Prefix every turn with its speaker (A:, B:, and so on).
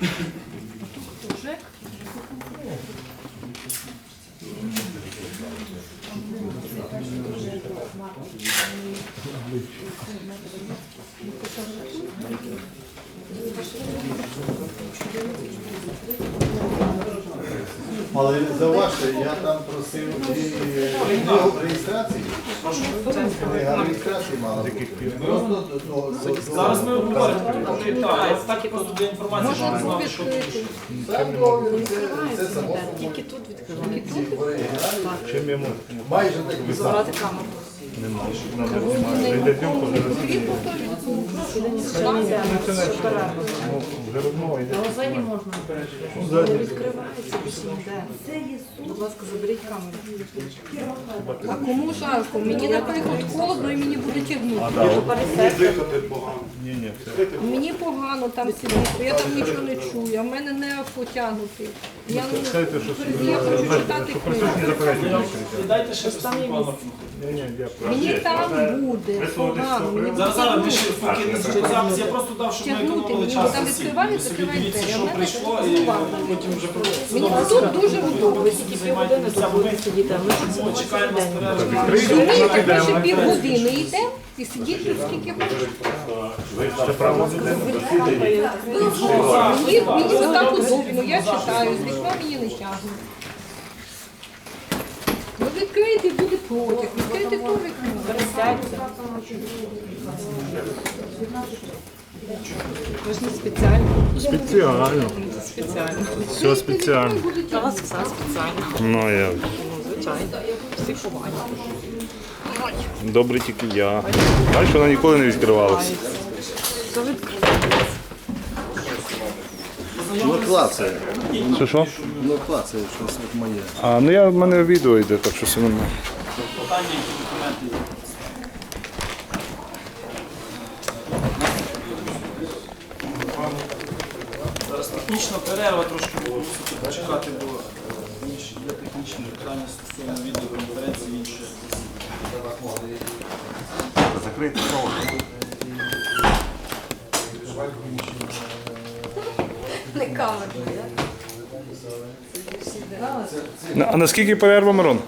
A: Turek? Але зауважте, я там просив і книгу реєстрації. Книга реєстрації мала. бути. Просто до до- до-
B: Зараз ми обговоримо. Так, я так просто для інформації, щоб ви знали, що
A: Сам договір, це- це само
C: Тільки тут відкриваємо.
A: в оригіналі.
D: Чим йому
A: Майже самі.
C: Брати камеру.
D: Зйомка вже засідання. Ну, це не ну, вже розмова йде.
C: Ззаді можна. Будь ласка, заберіть камеру. А кому жарко? Мені, наприклад, холодно і мені буде тягнути.
D: Ні, ні, все.
C: Мені погано там сидіти, я там нічого не чую, а в мене не потягнутий. Я, не-
D: що
C: я хочу читати книгу.
B: дайте ще.
D: Ні, ні, я
C: Мені там буде погано, мені буде
B: Зараз зараз ми ще поки не звучить запис, я просто дав, щоб ми
C: Тягнути
B: економили
C: мені,
B: час.
C: там відкривають,
B: собі
C: закривають
B: дивіться,
C: двері,
B: що
C: а в мене
B: прийшло, і потім вже
C: Мені тут дуже удобно.
B: ми ми чекаємо.
C: Розумієте, каже півгодини йде і сидіть тут скільки хочеш.
D: Це.
C: Мені, мені так удобно, я читаю, з вікна мені не тягне. Ну відкрийте, буде потяг, відкрийте то вікно. Ж спеціально.
D: Спеціально.
C: Спеціально.
D: Все спеціально.
C: У вас все спеціально.
D: Ну, я.
C: Ну, звичайно. Всі ховають.
D: Добре тільки я. Бачиш, вона ніколи не відкривалася.
C: Все відкривається.
A: Ну клацає.
D: Що що?
A: Ну клацає, щось от моє.
D: А, ну я в мене відео йде, так що все нормально.
B: Питання, які документи. Зараз технічна перерва трошки буду мусити почекати, бо є технічні питання стосовно відеоконференції і інших.
A: Закрити слово.
C: Не камера.
D: На- А наскільки перерва, Мирон?